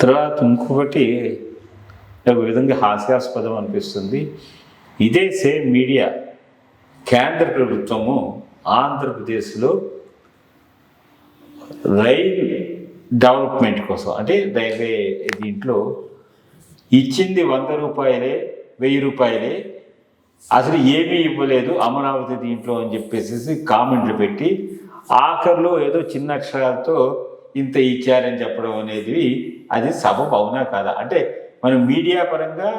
తర్వాత ఇంకొకటి ఒక విధంగా హాస్యాస్పదం అనిపిస్తుంది. ఇదే సేమ్ మీడియా కేంద్ర ప్రభుత్వము ఆంధ్రప్రదేశ్లో రైల్ డెవలప్మెంట్ కోసం అంటే రైల్వే దీంట్లో ఇచ్చింది వంద రూపాయలే వెయ్యి రూపాయలే అసలు ఏమీ ఇవ్వలేదు అమరావతి దీంట్లో అని చెప్పేసి కామెంట్లు పెట్టి ఆఖరిలో ఏదో చిన్న అక్షరాలతో ఇంత ఇచ్చారని చెప్పడం అనేది అది సబబు అవునా కాదా? అంటే మనం మీడియా పరంగా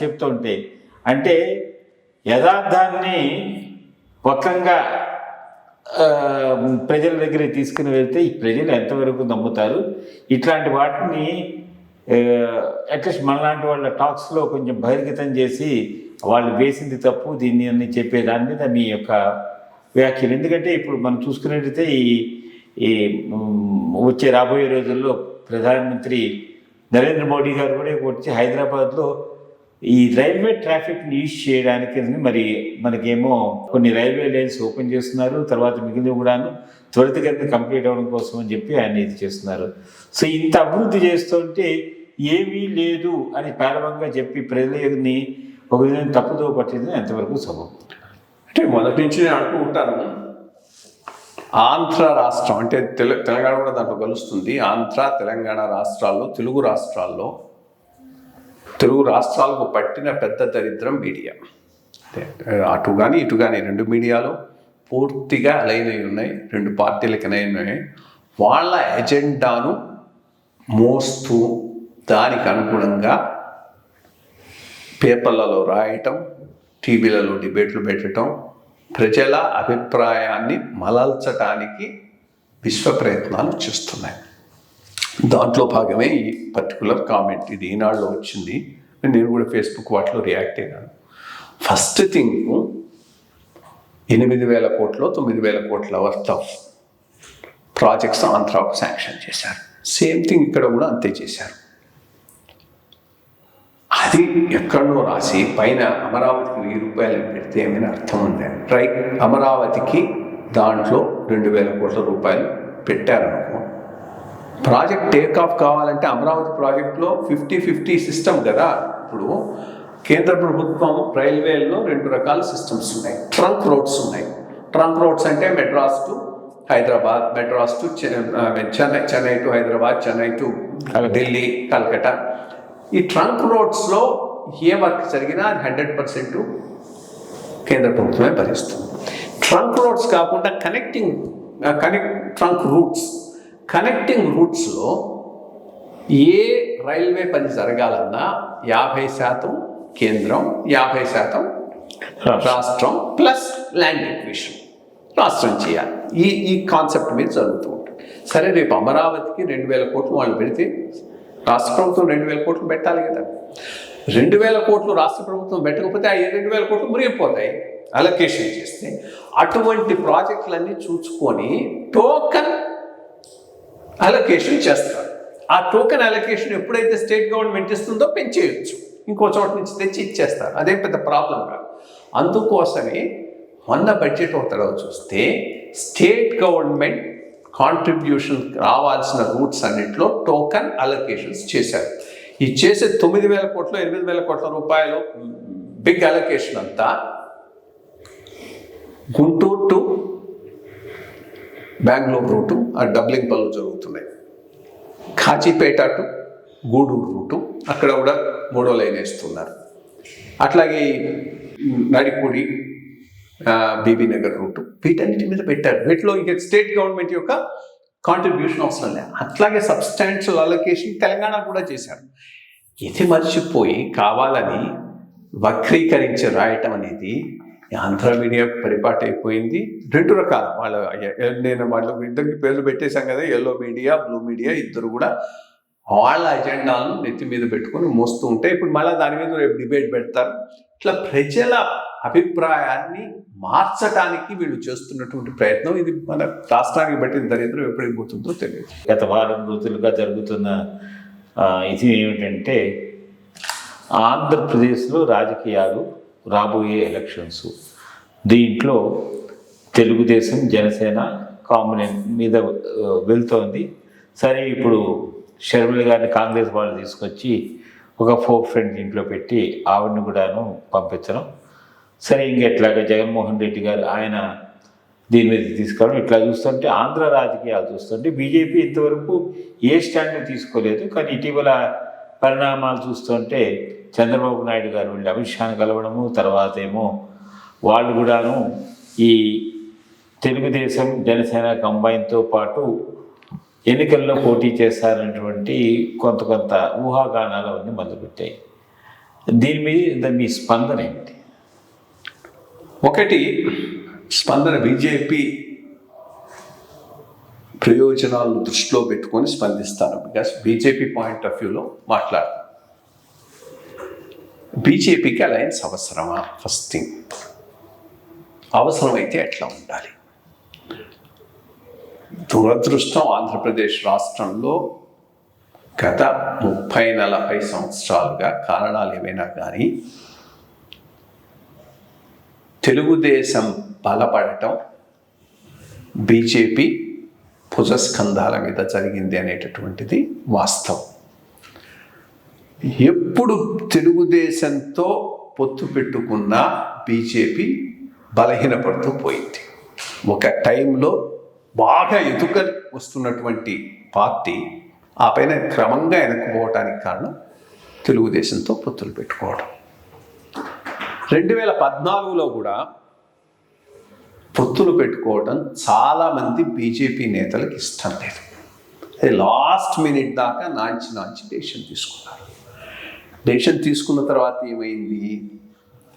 చెప్తుంటే అంటే యథార్థాన్ని మొత్తంగా ప్రజల దగ్గరికి తీసుకుని వెళ్తే ఈ ప్రజలు ఎంతవరకు నమ్ముతారు? ఇట్లాంటి వాటిని అట్లీస్ట్ మనలాంటి వాళ్ళ టాక్స్లో కొంచెం బహిర్గతం చేసి వాళ్ళు వేసింది తప్పు దీన్ని అని చెప్పే దాని మీద మీ యొక్క వ్యాఖ్యలు. ఎందుకంటే ఇప్పుడు మనం చూసుకున్నట్టయితే ఈ ఈ వచ్చే రాబోయే రోజుల్లో ప్రధానమంత్రి నరేంద్ర మోడీ గారు కూడా వచ్చి హైదరాబాద్లో ఈ రైల్వే ట్రాఫిక్ని యూజ్ చేయడానికి మరి మనకేమో కొన్ని రైల్వే లైన్స్ ఓపెన్ చేస్తున్నారు తర్వాత మిగిలిన కూడాను త్వరితగతిన కంప్లీట్ అవ్వడం కోసం అని చెప్పి ఆయన ఇది చేస్తున్నారు. సో ఇంత అభివృద్ధి చేస్తుంటే ఏమీ లేదు అని ప్రారంభంగా చెప్పి ప్రజలని ఒక విధంగా తప్పుదో పట్టింది ఎంతవరకు సబబు అంటే మొదటి నుంచి నేను అనుకుంటాను ఆంధ్ర రాష్ట్రం అంటే తెల తెలంగాణ కూడా దాంట్లో కలుస్తుంది. ఆంధ్ర తెలంగాణ రాష్ట్రాల్లో తెలుగు రాష్ట్రాల్లో తెలుగు రాష్ట్రాలకు పట్టిన పెద్ద దరిద్రం మీడియా. అటు కానీ ఇటు కానీ రెండు మీడియాలు పూర్తిగా అలైన్ అయి ఉన్నాయి. రెండు పార్టీలకు అలైన్ ఉన్నాయి. వాళ్ళ ఎజెండాను మోస్తూ దానికి అనుగుణంగా పేపర్లలో రాయటం టీవీలలో డిబేట్లు పెట్టడం ప్రజల అభిప్రాయాన్ని మలల్చటానికి విశ్వ ప్రయత్నాలు చేస్తున్నాయి. దాంట్లో భాగమే ఈ పర్టికులర్ కామెంట్ ఇది ఈనాడులో వచ్చింది. నేను కూడా ఫేస్బుక్ వాటిలో రియాక్ట్ అయినాను. ఫస్ట్ థింగ్ ఎనిమిది వేల కోట్లో తొమ్మిది వేల కోట్ల వర్త్ ఆఫ్ ప్రాజెక్ట్స్ ఆంధ్రాకు శాంక్షన్ చేశారు. సేమ్ థింగ్ ఇక్కడ కూడా అంతే చేశారు. అది ఎక్కడో రాసి పైన అమరావతికి వెయ్యి రూపాయలు పెడితే ఏమైనా అర్థం ఉందా? రైట్. అమరావతికి దాంట్లో రెండు వేల కోట్ల రూపాయలు పెట్టారనుకో ప్రాజెక్ట్ టేక్ ఆఫ్ కావాలంటే అమరావతి ప్రాజెక్ట్లో ఫిఫ్టీ ఫిఫ్టీ సిస్టమ్ కదా. ఇప్పుడు కేంద్ర ప్రభుత్వం రైల్వేల్లో రెండు రకాల సిస్టమ్స్ ఉన్నాయి. ట్రంక్ రోడ్స్ ఉన్నాయి. ట్రంక్ రోడ్స్ అంటే Madras to Hyderabad Madras to Chennai Chennai to Hyderabad Chennai to Delhi Calcutta ఈ ట్రంక్ రోడ్స్లో ఏ వర్క్ జరిగినా అది హండ్రెడ్ పర్సెంట్ కేంద్ర ప్రభుత్వమే భరిస్తుంది. ట్రంక్ రోడ్స్ కాకుండా connecting connect trunk routes connecting రూట్స్లో ఏ రైల్వే పని జరగాలన్నా యాభై శాతం కేంద్రం యాభై శాతం రాష్ట్రం. ప్లస్ ల్యాండ్ ఎక్విషన్ రాష్ట్రం చేయాలి. ఈ ఈ కాన్సెప్ట్ మీద జరుగుతూ ఉంటుంది. సరే రేపు అమరావతికి రెండు వేల కోట్లు వాళ్ళు పెడితే రాష్ట్ర ప్రభుత్వం రెండు వేల కోట్లు పెట్టాలి కదా. రెండు వేల కోట్లు రాష్ట్ర ప్రభుత్వం పెట్టకపోతే ఆ రెండు వేల కోట్లు మురిగిపోతాయి. అలొకేషన్ చేస్తే అటువంటి ప్రాజెక్టులన్నీ చూసుకొని టోకన్ అలొకేషన్ చేస్తారు. ఆ టోకెన్ అలొకేషన్ ఎప్పుడైతే స్టేట్ గవర్నమెంట్ ఇస్తుందో పెంచేయచ్చు. ఇంకో చోట నుంచి తెచ్చి ఇచ్చేస్తారు. అదేం పెద్ద ప్రాబ్లం కాదు. అందుకోసమే మొన్న బడ్జెట్ ఒక తడవ చూస్తే స్టేట్ గవర్నమెంట్ కాంట్రిబ్యూషన్ రావాల్సిన రూట్స్ అన్నింటిలో టోకెన్ అలొకేషన్స్ చేశారు. ఈ చేసే తొమ్మిది వేల కోట్లు ఎనిమిది వేల కోట్ల రూపాయలు బిగ్ అలొకేషన్ అంతా గుంటూరు టు బెంగళూరు రూటు ఆ డబ్లింగ్ పనులు జరుగుతున్నాయి. కాచిపేట టు గూడూరు రూటు అక్కడ కూడా మూడో లైన్ వేస్తున్నారు. అట్లాగే నడిపూడి బీబీ నగర్ రూటు. వీటన్నిటి మీద పెట్టారు. వీటిలో ఇక స్టేట్ గవర్నమెంట్ యొక్క కాంట్రిబ్యూషన్ అవసరం లేదు. అట్లాగే సబ్స్టాన్షియల్ అలొకేషన్ తెలంగాణ కూడా చేశారు. ఇది మర్చిపోయి కావాలని వక్రీకరించి రాయటం అనేది ఆంధ్ర మీడియా పరిపాటు అయిపోయింది. రెండు రకాల. వాళ్ళ నేను వాళ్ళ ఇద్దరికి పేర్లు పెట్టేశాం కదా ఎల్లో మీడియా బ్లూ మీడియా ఇద్దరు కూడా వాళ్ళ అజెండాలను నెత్తి మీద పెట్టుకొని మోస్తూ ఉంటే ఇప్పుడు మళ్ళీ దాని మీద రేపు డిబేట్ పెడతారు. ఇట్లా ప్రజల అభిప్రాయాన్ని మార్చడానికి వీళ్ళు చేస్తున్నటువంటి ప్రయత్నం. ఇది మన రాష్ట్రానికి బట్టి దరిద్రం ఎప్పుడైపోతుందో తెలియదు. గత వారం రోజులుగా జరుగుతున్న ఇది ఏమిటంటే ఆంధ్రప్రదేశ్లో రాజకీయాలు రాబోయే ఎలక్షన్స్. దీంట్లో తెలుగుదేశం జనసేన కాంబినేషన్ మీద వెళ్తోంది. సరే ఇప్పుడు షర్మిల గారిని కాంగ్రెస్ వాళ్ళు తీసుకొచ్చి ఒక ఫోర్ ఫ్రెండ్ ఇంట్లో పెట్టి ఆవిడని కూడాను పంపించడం. సరే ఇంకెట్లాగా జగన్మోహన్ రెడ్డి గారు ఆయన దీని మీద తీసుకోవడం ఇట్లా చూస్తుంటే ఆంధ్ర రాజకీయాలు చూస్తుంటే బీజేపీ ఇంతవరకు ఏ స్టాండ్ తీసుకోలేదు. కానీ ఇటీవల పరిణామాలు చూస్తుంటే చంద్రబాబు నాయుడు గారు వెళ్ళి అమిత్ షాను కలవడము తర్వాత ఏమో వాళ్ళు కూడాను ఈ తెలుగుదేశం జనసేన కంబైన్తో పాటు ఎన్నికల్లో పోటీ చేస్తారనేటువంటి కొంత కొంత ఊహాగానాలు అవన్నీ మొదలుపెట్టాయి దీని మీద మీ స్పందన ఏంటి? ఒకటి స్పందన బీజేపీ ప్రయోజనాలను దృష్టిలో పెట్టుకొని స్పందిస్తాను. బికాస్ బీజేపీ పాయింట్ ఆఫ్ వ్యూలో మాట్లాడు బీజేపీకి అలయన్స్ అవసరమా? ఫస్ట్ థింగ్ అవసరమైతే ఎట్లా ఉండాలి? దురదృష్టం ఆంధ్రప్రదేశ్ రాష్ట్రంలో గత ముప్పై నలభై సంవత్సరాలుగా కారణాలు ఏమైనా కానీ తెలుగుదేశం బలపడటం బీజేపీ భుజస్కంధాల మీద జరిగింది అనేటటువంటిది వాస్తవం. ఎప్పుడు తెలుగుదేశంతో పొత్తు పెట్టుకున్న బీజేపీ బలహీనపడుతూ పోయింది. ఒక టైంలో బాగా ఎదుక వస్తున్నటువంటి పార్టీ ఆ పైన క్రమంగా వెనక్కుపోవటానికి కారణం తెలుగుదేశంతో పొత్తులు పెట్టుకోవడం రెండు వేల పద్నాలుగులో కూడా పొత్తులు పెట్టుకోవడం చాలామంది బీజేపీ నేతలకు ఇష్టం లేదు. అది లాస్ట్ మినిట్ దాకా నాంచి నాంచి డెసిషన్ తీసుకున్నారు. డెసిషన్ తీసుకున్న తర్వాత ఏమైంది?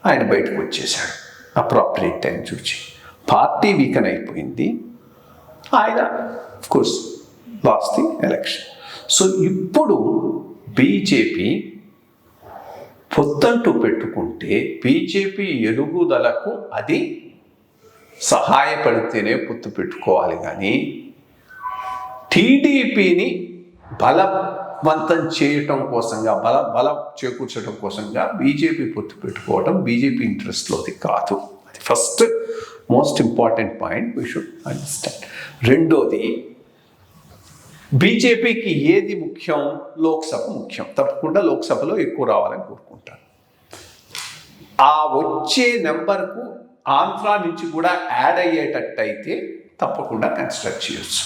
ఆయన బయటకు వచ్చేసాడు అప్రాప్రియేట్ టైం చూసి పార్టీ వీకన్ అయిపోయింది. ఆయన course lost the election so ఇప్పుడు బీజేపీ పొత్తంటూ పెట్టుకుంటే బీజేపీ ఎదుగుదలకు అది సహాయపడితేనే పొత్తు పెట్టుకోవాలి కానీ టీడీపీని బలవంతం చేయటం కోసంగా బల బలం చేకూర్చడం కోసంగా బీజేపీ పొత్తు పెట్టుకోవటం బీజేపీ ఇంట్రెస్ట్లోది కాదు. అది first most important point we should understand రెండోది బీజేపీకి ఏది ముఖ్యం? లోక్సభ ముఖ్యం. తప్పకుండా లోక్సభలో ఎక్కువ రావాలని కోరుకుంటారు ఆ వచ్చే నెంబర్కు ఆంధ్ర నుంచి కూడా యాడ్ అయ్యేటట్టయితే తప్పకుండా కన్స్ట్రక్ట్ చేయొచ్చు.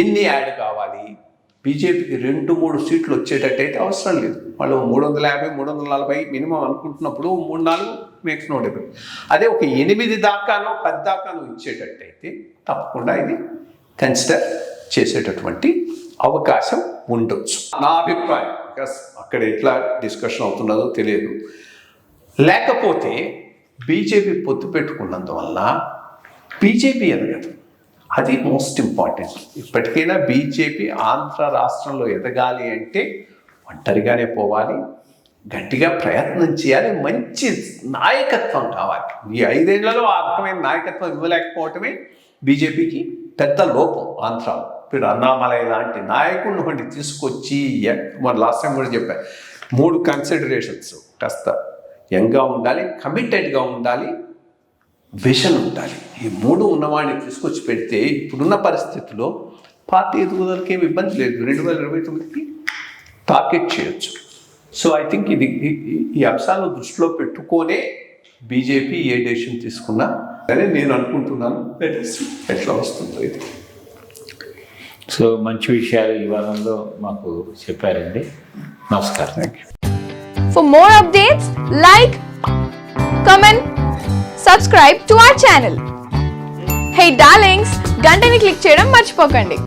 ఎన్ని యాడ్ కావాలి? బీజేపీకి రెండు మూడు సీట్లు వచ్చేటట్టయితే అవసరం లేదు. వాళ్ళు మూడు వందల యాభై మూడు వందల నలభై మినిమం అనుకుంటున్నప్పుడు మూడు నాలుగు మేక్స్ నో డెబ్బై అదే ఒక ఎనిమిది దాకానో పది దాకానో ఇచ్చేటట్టయితే తప్పకుండా ఇది కన్సిడర్ చేసేటటువంటి అవకాశం ఉండొచ్చు. నా అభిప్రాయం. బికాస్ అక్కడ ఎట్లా డిస్కషన్ అవుతున్నదో తెలియదు. లేకపోతే బీజేపీ పొత్తు పెట్టుకున్నందువల్ల బీజేపీ ఎదగదు. అది మోస్ట్ ఇంపార్టెంట్ ఇప్పటికైనా బీజేపీ ఆంధ్ర రాష్ట్రంలో ఎదగాలి అంటే ఒంటరిగానే పోవాలి. గట్టిగా ప్రయత్నం చేయాలి. మంచి నాయకత్వం కావాలి. ఈ ఐదేళ్ళలో ఆ రకమైన నాయకత్వం ఇవ్వలేకపోవటమే బీజేపీకి పెద్ద లోపం ఆంధ్రాలో. వీడు అన్నామలై లాంటి నాయకుడిని ఒకటి తీసుకొచ్చి మన లాస్ట్ టైం కూడా చెప్పాను మూడు కన్సిడరేషన్స్ కాస్త యంగ్గా ఉండాలి కమిటెడ్గా ఉండాలి విషన్ ఉండాలి. ఈ మూడు ఉన్నవాడిని తీసుకొచ్చి పెడితే ఇప్పుడున్న పరిస్థితుల్లో పార్టీ ఎదుగుదలకి ఏమి ఇబ్బంది లేదు. రెండు వేల ఇరవై తొమ్మిదికి టార్గెట్ చేయొచ్చు. సో ఐ థింక్ ఇది ఈ- అంశాలను దృష్టిలో పెట్టుకొనే బీజేపీ ఏ డెసిషన్ తీసుకున్నా అని నేను అనుకుంటున్నాను. ఎట్లా వస్తుందో ఇది. సో మంచి విషయాలు ఈ వారంలో మాకు చెప్పారండి. నమస్కారం. For more updates like comment subscribe to our channel hey darlings గంటని click చేయడం మర్చిపోకండి.